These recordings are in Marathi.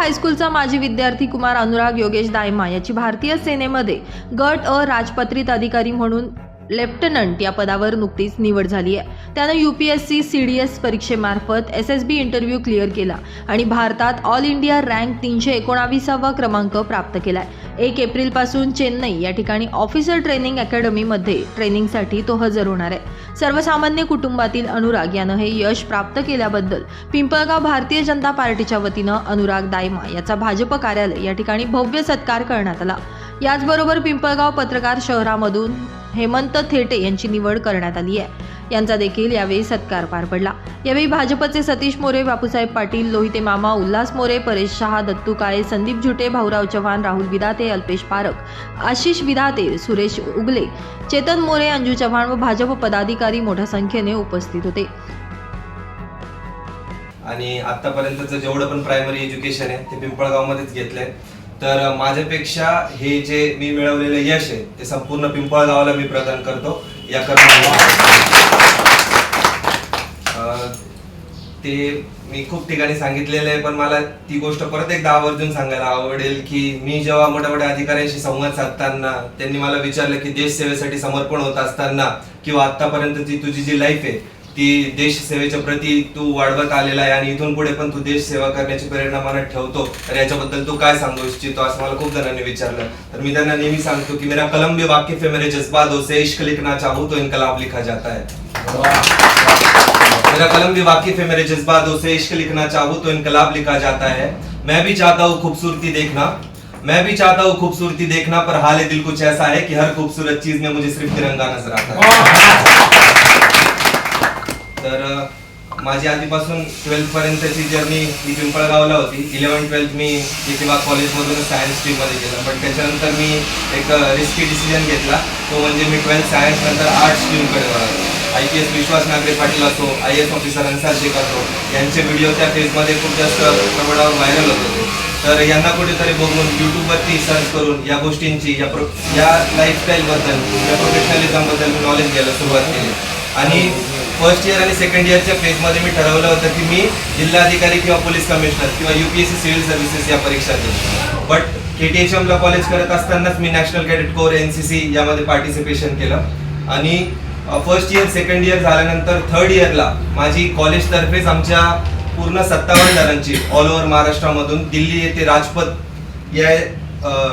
हायस्कूलचा माजी विद्यार्थी कुमार अनुराग योगेश दायमा याची भारतीय सेनेमध्ये गट अ राजपत्रित अधिकारी म्हणून लेफ्टनंट या पदावर नुकतीच निवड झाली आहे. त्यानं U P S C C D S परीक्षेमार्फत S S B interview clear केला आणि भारतात ऑल इंडिया रँक तीनशे एकोणावीसावा क्रमांक प्राप्त केला आहे एक एप्रिलपासून चेन्नई या ठिकाणी ऑफिसर ट्रेनिंग अकॅडमीमध्ये ट्रेनिंगसाठी तो हजर होणार आहे. सर्वसामान्य कुटुंबातील अनुराग यानं हे यश प्राप्त केल्याबद्दल पिंपळगाव भारतीय जनता पार्टीच्या वतीनं अनुराग दायमा याचा भाजप कार्यालय या ठिकाणी भव्य सत्कार करण्यात आला. याचबरोबर पिंपळगाव पत्रकार शहरामधून हेमंत थेटे यांची निवड करण्यात आली आहे. यांचा देखील यावेळी सत्कार पार पडला. यावेळी भाजपचे सतीश मोरे बापूसाहेब पाटील लोहिते मामा उल्हास मोरे परेश शहा दत्तू काळे संदीप झुटे भाऊराव चव्हाण राहुल विदाते अल्पेश पारख आशिष विधाते सुरेश उगले चेतन मोरे अंजू चव्हाण व भाजप पदाधिकारी मोठ्या संख्येने उपस्थित होते. आणि आतापर्यंतचं जेवढं पण प्रायमरी एज्युकेशन आहे ते पिंपळगावमध्येच घेतलंय. तर माझ्यापेक्षा हे जे मी मिळवलेलं यश आहे ते संपूर्ण पिंपळ गावाला मी प्रदान करतो. या अं, ते मी खूप ठिकाणी सांगितलेलं आहे पण मला ती गोष्ट परत एकदा आवर्जून सांगायला आवडेल की मी जेव्हा मोठ्या मोठ्या अधिकाऱ्यांशी संवाद साधताना त्यांनी मला विचारलं की देश सेवेसाठी समर्पण होत असताना किंवा आतापर्यंतची तुझी जी लाईफ आहे ती देश सेवेच्या प्रती तू वाढवत आलेला आहे आणि इथून पुढे पण तू देश सेवा करण्याची प्रेरणा मनात ठेवतो. तर याच्याबद्दल तू काय सांगू इच्छितो असं मला खूप जणांनी विचारलं. तर मी त्यांना नेहमी सांगतो की मेरा कलम भी वाकिफ है मेरे जज्बातों से इश्क लिखना चाहूँ तो इनकलाब लिखा जाता है. मेरा कलम भी वाकिफ है मेरे जज्बातों से इश्क लिखना चाहूँ तो इनकलाब लिखा जाता है. मैं भी चाहता हूँ खूबसूरती देखना. मैं भी चाहता हूँ खूबसूरती देखना, पर हाल दिल कुछ ऐसा है कि हर खूबसूरत चीज़ में मुझे सिर्फ़ तिरंगा नज़र आता है। तर माझी आधीपासून ट्वेल्थ पर्यंतची जर्नी ही पिंपळगावला होती. इलेव्हन ट्वेल्थ मी ज्योतिबा कॉलेजमधून सायन्स स्ट्रीममध्ये केलं पण त्याच्यानंतर मी एक रिस्की डिसिजन घेतला. तो म्हणजे मी ट्वेल्थ सायन्स नंतर आर्ट स्ट्रीमकडे वळालो. I P S Vishwas Nagare Patil असो I S officer Ansar Shaikh असो यांचे व्हिडिओ त्या फेजमध्ये खूप जास्त प्रमाणावर व्हायरल होत होते. तर यांना कुठेतरी बघून यूट्यूबवरती सर्च करून या गोष्टींची या प्रो या लाईफस्टाईलबद्दल या प्रोफेशनलिझमबद्दल मी नॉलेज घ्यायला सुरुवात केली. आणि फर्स्ट इयर आणि सेकंड इयरच्या फेजमध्ये मी ठरवलं होतं की मी जिल्हाधिकारी किंवा पोलीस कमिशनर किंवा युपीएससी सिव्हिल सर्व्हिसेस या परीक्षा देईन. बट के टी एच एमला कॉलेज करत असतानाच मी national cadet corps N C C यामध्ये पार्टिसिपेशन केलं. आणि फर्स्ट इयर सेकंड इयर झाल्यानंतर थर्ड इयरला माझी कॉलेजतर्फेच आमच्या पूर्ण सत्तावन्न जणांची ऑल ओव्हर महाराष्ट्रामधून दिल्ली येथे राजपथ या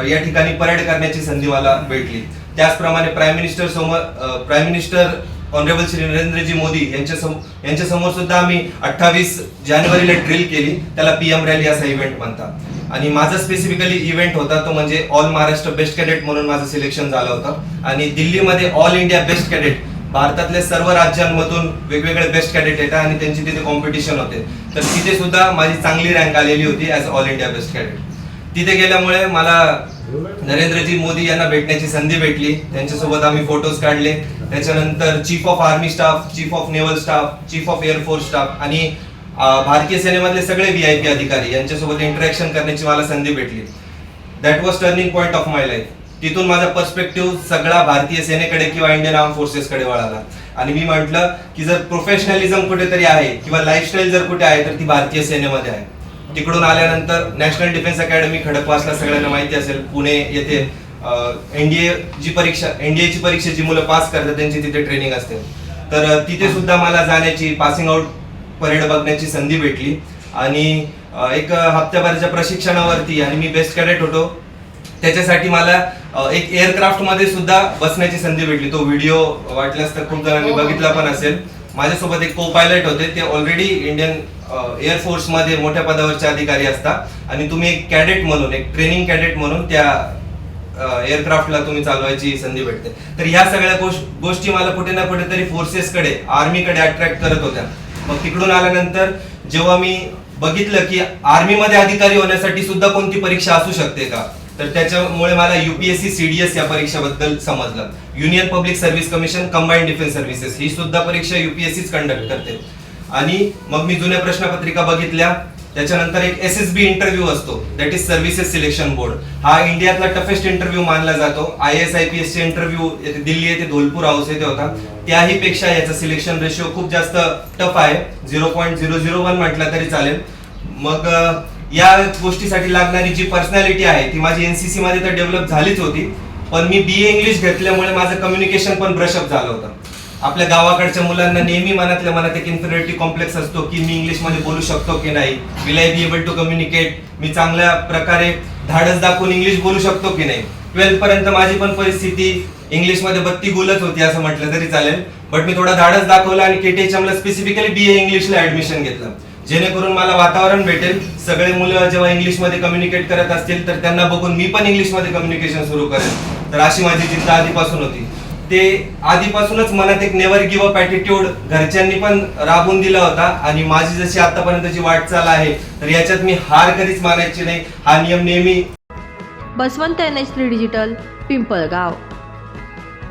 या ठिकाणी परेड करण्याची संधी मला भेटली. त्याचप्रमाणे प्राईम मिनिस्टर समोर prime minister honourable Shri Narendra ji Modi यांच्या समोर यांच्या समोर सुद्धा आम्ही अठ्ठावीस जानेवारीला ड्रिल केली. त्याला पीएम रॅली असा इव्हेंट म्हणतात. आणि माझा स्पेसिफिकली इव्हेंट होता तो म्हणजे ऑल महाराष्ट्र बेस्ट कॅडेट म्हणून माझं सिलेक्शन झालं होतं. आणि दिल्लीमध्ये ऑल इंडिया बेस्ट कॅडेट भारतातल्या सर्व राज्यांमधून वेगवेगळे बेस्ट कॅडेट येतात आणि त्यांची तिथे कॉम्पिटिशन होते. तर तिथे सुद्धा माझी चांगली रँक आलेली होती as all India best cadet तिथे गेल्यामुळे मला नरेंद्रजी मोदी यांना भेटण्याची संधी भेटली. त्यांच्यासोबत आम्ही फोटोज काढले. त्याच्यानंतर chief of army staff chief of naval staff chief of air force staff आणि भारतीय सेनेमधले सगळे व्ही आय पी अधिकारी यांच्यासोबत इंटरॅक्शन करण्याची मला संधी भेटली. That was turning point of my life तिथून माझा पर्स्पेक्टिव्ह सगळा भारतीय सेनेकडे किंवा इंडियन आर्म फोर्सेसकडे वळाला. आणि मी म्हटलं की जर प्रोफेशनलिझम कुठेतरी आहे किंवा लाईफस्टाईल जर कुठे आहे तर ती भारतीय सेनेमध्ये आहे. तिकडून आल्यानंतर नॅशनल डिफेन्स अकॅडमी खडकवासला सगळ्यांना माहिती असेल पुणे येथे एनडीए जी परीक्षा एनडीए ची परीक्षा जी मुलं पास करतात त्यांची तिथे ट्रेनिंग असते. तर तिथे सुद्धा मला जाण्याची पासिंग आउट परेड बघण्याची संधी भेटली. आणि एक हप्त्याभराच्या प्रशिक्षणावरती आणि मी बेस्ट कॅडेट होतो त्याच्यासाठी मला एक एअरक्राफ्टमध्ये सुद्धा बसण्याची संधी भेटली. तो व्हिडिओ वाटल्यास तर खूप जणांनी बघितला पण असेल. माझ्यासोबत एक को पायलट होते. ते ऑलरेडी इंडियन एअरफोर्समध्ये मोठ्या पदावरचे अधिकारी असतात आणि तुम्ही एक कॅडेट म्हणून एक ट्रेनिंग कॅडेट म्हणून त्या uh, एअरक्राफ्टला तुम्ही चालवायची संधी भेटते. तर ह्या सगळ्या गोष्टी मला कुठे ना कुठेतरी फोर्सेसकडे आर्मीकडे अट्रॅक्ट करत होत्या. मग तिकडून आल्यानंतर जेव्हा मी बघितलं की आर्मीमध्ये अधिकारी होण्यासाठी सुद्धा कोणती परीक्षा असू शकते का? तर त्याच्यामुळे मला युपीएससी सीडीएस या परीक्षेबद्दल समजलं. Union Public Service Commission Combined Defence Services ही सुद्धा परीक्षा युपीएससीच कंडक्ट करते. आणि मग मी जुन्या प्रश्नपत्रिका बघितल्या. त्याच्यानंतर एक एस एस बी इंटरव्ह्यू असतो. That is services selection board हा इंडियातला टफेस्ट इंटरव्ह्यू मानला जातो. I S I P S चे इंटरव्ह्यू दिल्ली येथे धोलपूर हाऊस येथे होता. त्याही पेक्षा याचा सिलेक्शन रेशिओ खूप जास्त टफ आहे. Zero point zero zero one म्हटलं तरी चालेल. मग या गोष्टीसाठी लागणारी जी पर्सनॅलिटी आहे ती माझी एनसीसी मध्ये तर डेव्हलप झालीच होती पण मी बी ए इंग्लिश घेतल्यामुळे माझं कम्युनिकेशन पण ब्रशअप झालं होतं. आपल्या गावाकडच्या मुलांना नेहमी मनातल्या मनात एक इन्फिरिटी कॉम्प्लेक्स असतो की मी इंग्लिशमध्ये बोलू शकतो की नाही? Will I be able to communicate मी चांगल्या प्रकारे धाडस दाखवून इंग्लिश बोलू शकतो की नाही? ट्वेल्थ पर्यंत माझी पण परिस्थिती इंग्लिशमध्ये बत्ती गुलत होती असं म्हटलं तरी चालेल. बट मी थोडा धाडस दाखवला आणि केटीएचएम ला स्पेसिफिकली बी ए इंग्लिशला ऍडमिशन घेतलं. जेणेकरून मला वातावरण भेटेल. सगळे मुलं जेव्हा इंग्लिशमध्ये कम्युनिकेट करत असतील तर त्यांना बघून मी पण इंग्लिशमध्ये कम्युनिकेशन सुरू करेल. तर अशी माझी चिंता आधीपासून होती. ते आधीपासूनच मनात एक नेवर गिव्ह अप ॲटिट्यूड घरच्यांनी पण राबून दिला होता. आणि माझी जशी आतापर्यंतची वाटचाल आहे तर याच्यात मी हार कधीच मानायची नाही. हा नियम नेहमी Basavant N H three digital Pimpalgaon.